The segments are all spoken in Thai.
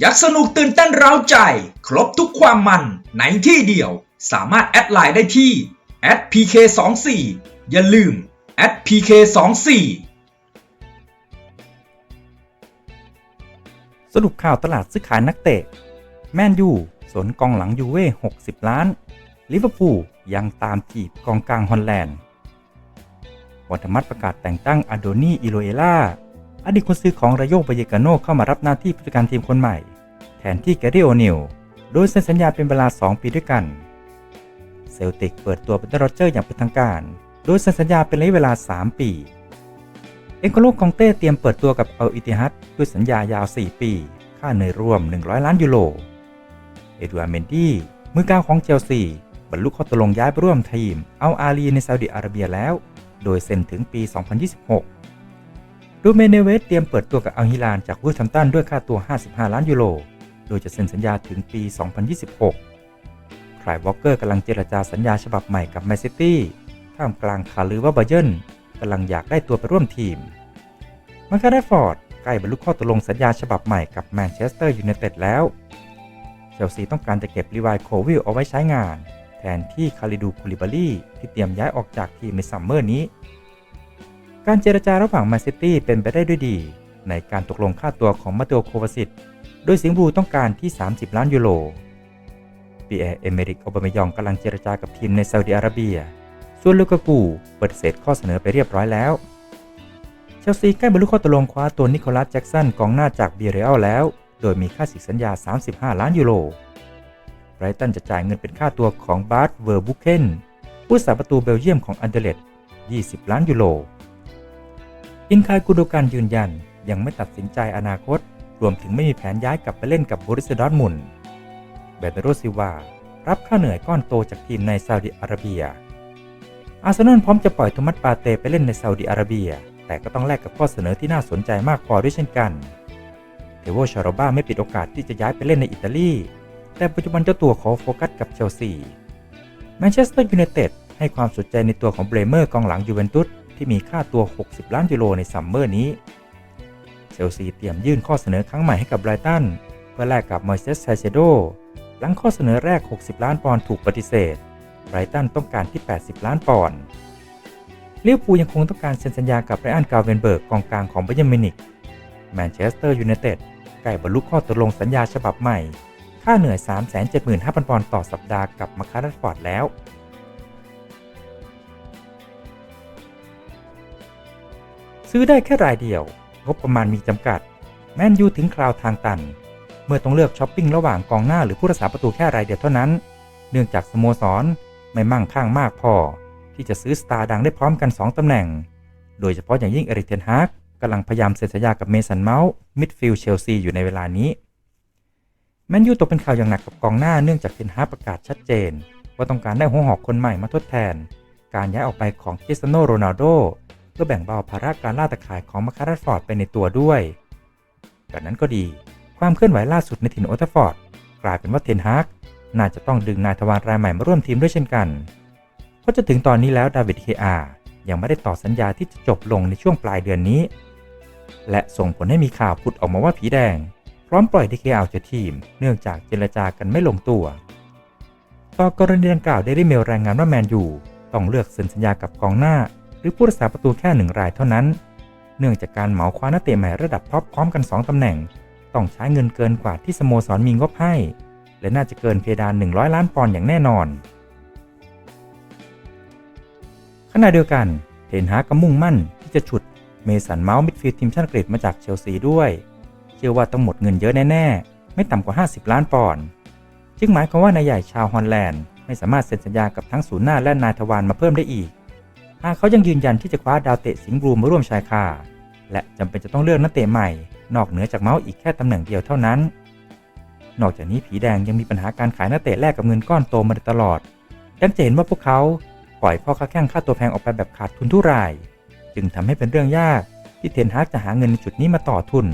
อยากสนุกตื่นเต้นเร้าใจ ครบทุกความมันในที่เดียว สามารถแอดไลน์ได้ที่ @pk24 อย่าลืม @pk24 สรุปข่าวตลาดซื้อขายนักเตะ แมนยูสนกองหลังยูเว่60 ล้าน ลิเวอร์พูลยังตามจีบกองกลางฮอลแลนด์วัฒมัตประกาศแต่งตั้งอาโดนีอิโรเอล่า อดีตคนซื้อของรายโยบายกาโนเข้ามารับหน้าที่ผู้จัดการทีมคนใหม่ แทนที่แกรี่โอนิลโดยเซ็นสัญญาเป็นเวลา 2 ปีด้วยกัน เซลติกเปิดตัวเป็นโรเจอร์อย่างเป็นทางการ โดยเซ็นสัญญาเป็นระยะเวลา 3 ปี เอ็นโกโลคองเต้เตรียมเปิดตัวกับเอลอิติฮัดด้วยสัญญายาว 4 ปี ค่าเหนื่อยรวม 100 ล้านยูโร เอ็ดวาร์เมนดี้มือกลางของเชลซีบรรลุข้อตกลงย้ายไปร่วมทีม เอาอาลีในซาอุดิอาระเบียแล้ว โดยเซ็นถึงปี 2026 ดูเมเนเวสเตรียมเปิดตัวกับอัลฮิลานจากวูแฮมป์ตันด้วยค่าตัว 55 ล้านยูโร โดยจะเซ็นสัญญาถึงปี 2026คลายวอลเกอร์กำลังเจรจาสัญญาฉบับใหม่กับแมนซิตี้ท่ามกลางข่าวลือว่าไบเยร์นกำลังอยากได้ตัวไปร่วมทีมมาคาเดฟอร์ดใกล้บรรลุข้อตกลงสัญญาฉบับใหม่กับแมนเชสเตอร์ยูไนเต็ดแล้ว เชลซีต้องการจะเก็บลีวายโควิลเอาไว้ใช้งาน แทนที่คาริดูคูลิบารีที่เตรียมย้ายออกจากทีมในซัมเมอร์นี้ การเจรจาระหว่างแมนซิตี้เป็นไปได้ด้วยดี ในการตกลงค่าตัวของมาเตโอโควาซิตโดยสิงห์บูต้องการที่ 30 ล้านยูโรปีแอร์เอเมริกโอบามยองกำลังเจรจากับทีมในซาอุดิอาระเบีย ส่วนลูกากูปฏิเสธข้อเสนอไปเรียบร้อยแล้ว เชลซีใกล้บรรลุข้อตกลงคว้าตัวนิโคลัสแจ็กสันกองหน้าจากเบียเรอัลแล้ว โดยมีค่าสิทธิสัญญา 35 ล้านยูโรไบรตันจะจ่ายเงินเป็นค่าตัวของบาร์ตเวอร์บุเคนผู้สาประตูเบลเยียมของอันเดเลต20 ล้านยูโร อินคายกุโดการยืนยัน ยังไม่ตัดสินใจอนาคต รวมถึงไม่มีแผนย้ายกลับไปเล่นกับบริสดอร์ทมุนเบเตโรซิวารับค่าเหนื่อยก้อนโตจากทีมในซาอุดิอาระเบีย อาร์เซนอลพร้อมจะปล่อยโทมัสปาเตไปเล่นในซาอุดิอาระเบีย แต่ก็ต้องแลกกับข้อเสนอที่น่าสนใจมากพอด้วยเช่นกันเทโวชาโรบ้าไม่ปิดโอกาสที่จะย้ายไปเล่นในอิตาลี แต่ปัจจุบันเจ้าตัวขอโฟกัสกับเชลซี แมนเชสเตอร์ยูไนเต็ดให้ความสนใจในตัวของเบรเมอร์กองหลังยูเวนตุส ที่มีค่าตัว 60 ล้านยูโรในซัมเมอร์นี้ เชลซีเตรียมยื่นข้อเสนอครั้งใหม่ให้กับไบรตัน เพื่อแลกกับมอยเซสไซเซโดหลังข้อเสนอแรก 60 ล้านปอนด์ถูกปฏิเสธ ไบรตันต้องการที่ 80 ล้านปอนด์เลิเวอร์พูยังคงต้องการเซ็นสัญญากับไรอันกาเวนเบิร์กกองกลางของไบเยร์มินิกแมนเชสเตอร์ยูไนเต็ดใกล้บรรลุข้อตกลงสัญญาฉบับใหม่ ค่าเหนื่อย 375,000 ปอนด์ต่อสัปดาห์กับมาคาร์ฟอร์ดแล้ว ซื้อได้แค่รายเดียว งบประมาณมีจำกัด แมนยูถึงคราวทางตัน เมื่อต้องเลือกช้อปปิ้งระหว่างกองหน้าหรือผู้รักษาประตูแค่รายเดียวเท่านั้น เนื่องจากสโมสรไม่มั่งข้างมากพอ ที่จะซื้อสตาร์ดังได้พร้อมกัน 2ตำแหน่ง โดยเฉพาะอย่างยิ่งเอริกเทนฮากกำลังพยายามเซ็นสัญญากับเมสันเมาส์มิดฟิลด์เชลซีอยู่ในเวลานี้แมนยูตกเป็นข่าวอย่างหนักกับกองหน้าเนื่องจากเทนฮากประกาศชัดเจน ว่าต้องการได้หัวหอกคนใหม่มาทดแทน การย้ายออกไปของคริสเตียโนโรนัลโด เพื่อแบ่งเบาภาระการล่าตะข่ายของมาคาร์ฟอร์ดไปในตัวด้วยแต่นั้นก็ดี ความเคลื่อนไหวล่าสุดในถิ่นโอทัฟฟอร์ดกลายเป็นว่าเทนฮากน่าจะต้องดึงนายทวารรายใหม่มาร่วมทีมด้วยเช่นกัน เพราะจะถึงตอนนี้แล้วดาวิดเคอายังไม่ได้ต่อสัญญาที่จะจบลงในช่วงปลายเดือนนี้ และส่งผลให้มีข่าวพุดออกมาว่าผีแดง พร้อมปล่อยดีเคอาจากทีม เนื่องจากเจรจากันไม่ลงตัว ต่อกรณีดังกล่าวได้ได้เมลรายงานว่าแมนยูต้องเลือกเซ็นสัญญากับกองหน้า หรือผู้รักษาประตูแค่หนึ่งรายเท่านั้น เนื่องจากการเหมาคว้านักเตะใหม่ระดับท็อปพร้อมกัน 2ตำแหน่ง ต้องใช้เงินเกินกว่าที่สโมสรมีงบให้ และน่าจะเกินเพดาน 100 ล้านปอนด์อย่างแน่นอน ขณะเดียวกันเทนฮากก็มุ่งมั่นที่จะฉุดเมสันเมาส์มิดฟิลด์ทีมชาติอังกฤษมาจากเชลซีด้วย เชื่อว่าต้องหมดเงินเยอะแน่ ๆ ไม่ต่ำกว่า 50 ล้านปอนด์จึงหมายความว่านายใหญ่ชาวฮอลแลนด์ไม่สามารถเซ็นสัญญากับทั้งศูนย์หน้าและนายทวารมาเพิ่มได้อีก หากเขายังยืนยันที่จะคว้าดาวเตะสิงห์บลูมาร่วมชายคาและจำเป็นจะต้องเลือกนักเตะใหม่ นอกเหนือจากเมาส์อีกแค่ตำแหน่งเดียวเท่านั้น นอกจากนี้ผีแดงยังมีปัญหาการขายนักเตะแลกกับเงินก้อนโตมาตลอดดังจะเห็นว่าพวกเขาปล่อยพ่อค้าแข่งค่าตัวแพงออกไปแบบขาดทุนทุราย จึงทำให้เป็นเรื่องยากที่เทนฮากจะหาเงินในจุดนี้มาต่อทุน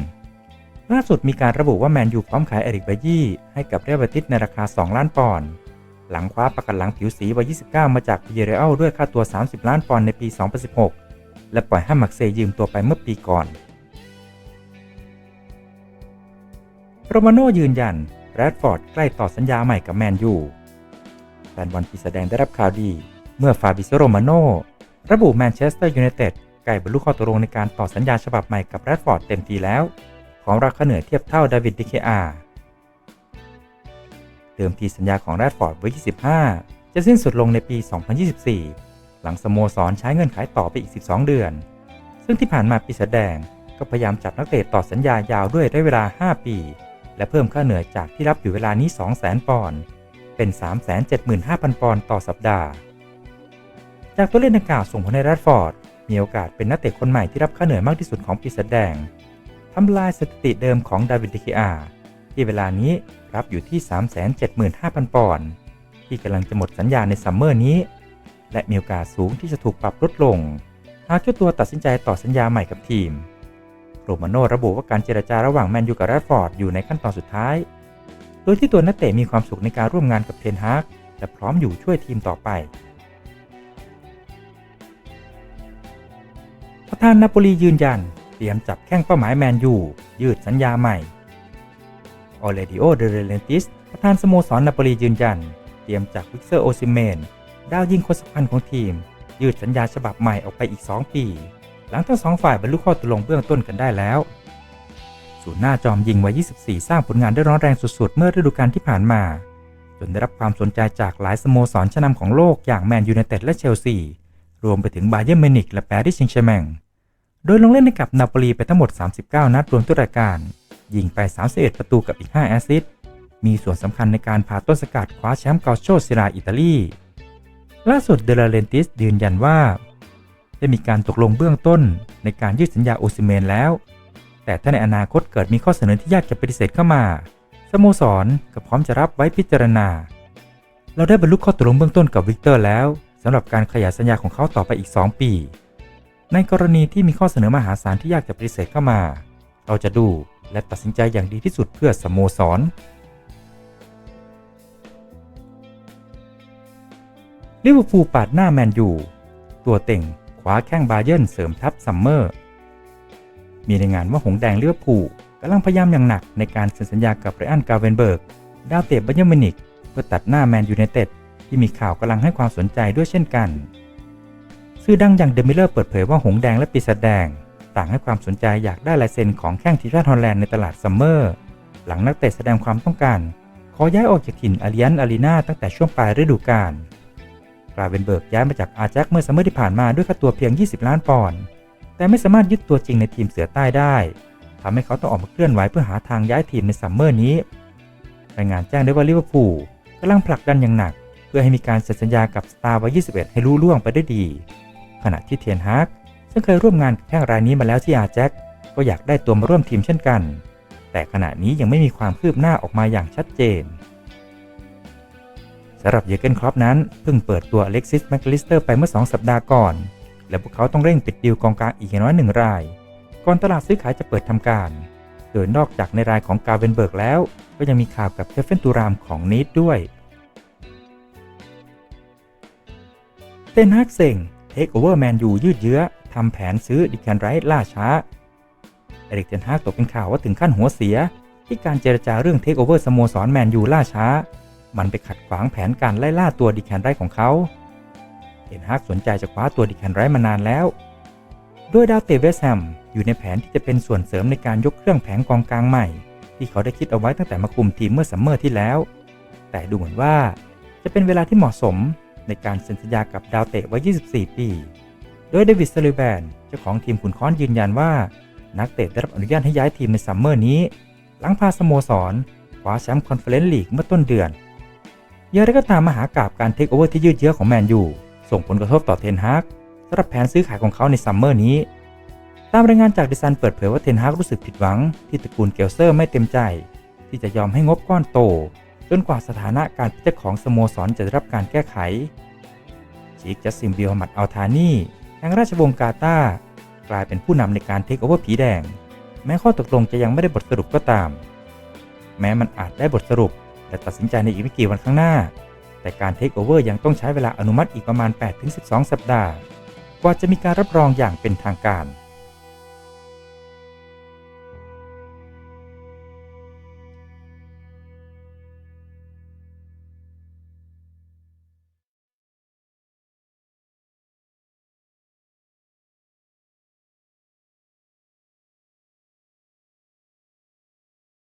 ล่าสุดมีการระบุว่าแมนยูพร้อมขายเอริกบายี่ให้กับเรอัลเบติสในราคา 2 ล้านปอนด์ หลังคว้าประกันหลังผิวสีวัย 29 มาจากเยเรอัลด้วยค่าตัว 30 ล้านปอนด์ในปี 2016 และปล่อยให้มักเซยืมตัวไปเมื่อปีก่อน โรมาโน่ยืนยันแรดฟอร์ดใกล้ต่อสัญญาใหม่กับแมนยูแฟนบอลปีแสดงได้รับข่าวดี เมื่อฟาบิโซโรมาโน่ระบุแมนเชสเตอร์ยูไนเต็ดใกล้บรรลุข้อตกลงในการต่อสัญญาฉบับใหม่กับแรดฟอร์ดเต็มทีแล้ว ของราคาเหนือเทียบเท่าดาวิดดิเคอา เดิมทีสัญญาของแรดฟอร์ดไว้ 25 จะสิ้นสุดลงในปี 2024 หลังสโมสรใช้เงินขายต่อไปอีก 12 เดือน ซึ่งที่ผ่านมาปีศาจแดงก็พยายามจับนักเตะต่อสัญญายาวด้วยระยะเวลา 5 ปี และเพิ่มค่าเหนื่อยจากที่รับอยู่เวลานี้ 200,000 ปอนด์เป็น 375,000 ปอนด์ต่อสัปดาห์จากตัวเลขดังกล่าวส่งผลให้แรดฟอร์ด มีโอกาสเป็นนักเตะคนใหม่ที่รับค่าเหนื่อยมากที่สุดของปีศาจแดง ทำลายสถิติเดิมของดาวิดดิอา ที่เวลานี้รับอยู่ที่ 375,000 ปอนด์ที่กำลังจะหมดสัญญาในซัมเมอร์นี้ และมีโอกาสสูงที่จะถูกปรับลดลง หากเจ้าตัวตัดสินใจต่อสัญญาใหม่กับทีม โรมาโน่ระบุว่าการเจรจาระหว่างแมนยูกับแรดฟอร์ดอยู่ในขั้นตอนสุดท้าย โดยที่ตัวนักเตะมีความสุขในการร่วมงานกับเทนฮากและพร้อมอยู่ช่วยทีมต่อไปประธานนาโปลียืนยัน เตรียมจับแข้งเป้าหมายแมนยูยืดสัญญาใหม่ ออเลดิโอ เดเรเลนติส ประธานสโมสรนาโปลียืนยัน เตรียมจากวิกเซอร์โอซิเมน ดาวยิงคนสำคัญของทีม ยืดสัญญาฉบับใหม่ออกไปอีก 2 ปี หลังทั้งสองฝ่ายบรรลุข้อตกลงเบื้องต้นกันได้แล้วศูนย์หน้าจอมยิงวัย 24 สร้างผลงานได้ร้อนแรงสุดๆ เมื่อฤดูกาลที่ผ่านมา จนได้รับความสนใจจากหลายสโมสรชั้นนำของโลกอย่างแมนยูไนเต็ดและเชลซี รวมไปถึงบาเยิร์นมิวนิกและแปรีสแซงต์แชร์แมงโดยลงเล่นให้กับนาโปลีไปทั้งหมด 39 นัดรวมทุกรายการ ยิงไป 31 ประตูกับอีก 5 แอสซิสต์มีส่วนสำคัญในการพาต้นสกัดคว้าแชมป์กาโชซิราอิตาลี ล่าสุดเดลาเรนติสยืนยันว่า ได้มีการตกลงเบื้องต้นในการยืดสัญญาโอซิเมนแล้ว แต่ถ้าในอนาคตเกิดมีข้อเสนอที่ยากจะปฏิเสธเข้ามาสโมสรก็พร้อมจะรับไว้พิจารณา เราได้บรรลุข้อตกลงเบื้องต้นกับวิกเตอร์แล้วสำหรับการขยายสัญญาของเขาต่อไปอีก 2 ปี ในกรณีที่มีข้อเสนอมหาศาลที่ยากจะปฏิเสธเข้ามา เราจะดู และตัดสินใจอย่างดีที่สุดเพื่อสโมสร ลิเวอร์พูลปาดหน้าแมนยู ตัวเต่งคว้าแข้งบาเยิร์นเสริมทัพซัมเมอร์ มีรายงานว่าหงแดงลิเวอร์พูลกำลังพยายามอย่างหนักในการเซ็นสัญญากับไรอันกาเวนเบิร์ก ดาวเตะบาเยิร์นมินิกเพื่อตัดหน้าแมนยูไนเต็ดที่มีข่าวกำลังให้ความสนใจด้วยเช่นกัน สื่อดังอย่างเดมิเลอร์เปิดเผยว่าหงแดงและปีศาจแดง ต่างให้ความสนใจอยากได้ลายเซ็นของแข้งทีมชาติฮอลแลนด์ในตลาดซัมเมอร์ หลังนักเตะแสดงความต้องการ ขอย้ายออกจากถิ่นอาริยันอารีนาตั้งแต่ช่วงปลายฤดูกาลกราเวนเบิร์กย้ายมาจากอาแจ็คเมื่อซัมเมอร์ที่ผ่านมาด้วยค่าตัวเพียง 20 ล้านปอนด์แต่ไม่สามารถยึดตัวจริงในทีมเสือใต้ได้ทำให้เขาต้องออกมาเคลื่อนไหวเพื่อหาทางย้ายทีมในซัมเมอร์นี้รายงานแจ้งได้วยว่าลิเวอร์พูลกำลังผลักดันอย่างหนัก เพื่อให้มีการเซ็นสัญญากับสตาร์วัย21 ให้รู้ล่วงไปได้ดี ขณะที่เทียนฮาก ซึ่งเคยร่วมงานกับแข้งรายนี้มาแล้วที่อาแจ็คก็อยากได้ตัวมาร่วมทีมเช่นกัน แต่ขณะนี้ยังไม่มีความคืบหน้าออกมาอย่างชัดเจนสำหรับเยเกนครอปนั้น เพิ่งเปิดตัวอเล็กซิสแมคลิสเตอร์ไปเมื่อ 2 สัปดาห์ก่อน และพวกเขาต้องเร่งปิดดีลกองกลางอีกอย่างน้อยหนึ่งราย ก่อนตลาดซื้อขายจะเปิดทำการ โดยนอกจากในรายของกาเวนเบิร์กแล้ว ก็ยังมีข่าวกับเคฟเฟนตูรามของนีดด้วย เตนฮากเซ็ง คโอเวอร์แมนยูยืดเยื้อทำแผนซื้อดิแคนไรท์ล่าช้า เอริกเทนฮากตกเป็นข่าวว่าถึงขั้นหัวเสีย ที่การเจรจาเรื่องเทคโอเวอร์สโมสรแมนยูล่าช้า มันไปขัดขวางแผนการไล่ล่าตัวดิแคนไรท์ของเขาเทนฮากสนใจจะคว้าตัวดิแคนไรท์มานานแล้วโดยดาวเตเวสแฮมอยู่ในแผนที่จะเป็นส่วนเสริมในการยกเครื่องแผงกองกลางใหม่ ที่เขาได้คิดเอาไว้ตั้งแต่มาคุมทีมเมื่อซัมเมอร์ที่แล้ว แต่ดูเหมือนว่าจะเป็นเวลาที่เหมาะสม ในการเซ็นสัญญากับดาวเตะไวัย24 ปี โดยเดวิดซาลิแบนเจ้าของทีมขุนค้อนยืนยันว่า นักเตะได้รับอนุญาตให้ย้ายทีมในซัมเมอร์นี้ หลังพาสโมสรคว้าแชมป์คอนเฟอเรนซ์ลีกเมื่อต้นเดือนอย่างไรก็ตามมหากราบการเทคโอเวอร์ที่ยืดเยื้อของแมนยูส่งผลกระทบต่อเทนฮากสำหรับแผนซื้อขายของเขาในซัมเมอร์นี้ ตามรายงานจากดิซันเปิดเผยว่าเทนฮากรู้สึกผิดหวัง ที่ตระกูลเกลเซอร์ไม่เต็มใจ ที่จะยอมให้งบก้อนโต จนกว่าสถานะการเป็นเจ้าของสโมสรจะได้รับการแก้ไขชีคจัสซิมบิลฮัมัดอัลทานีแห่งราชวงศ์กาตาร์กลายเป็นผู้นำในการเทคโอเวอร์ผีแดง แม้ข้อตกลงจะยังไม่ได้บทสรุปก็ตาม แม้มันอาจได้บทสรุปและตัดสินใจในอีกไม่กี่วันข้างหน้า แต่การเทคโอเวอร์ยังต้องใช้เวลาอนุมัติอีกประมาณ 8-12 สัปดาห์ กว่าจะมีการรับรองอย่างเป็นทางการ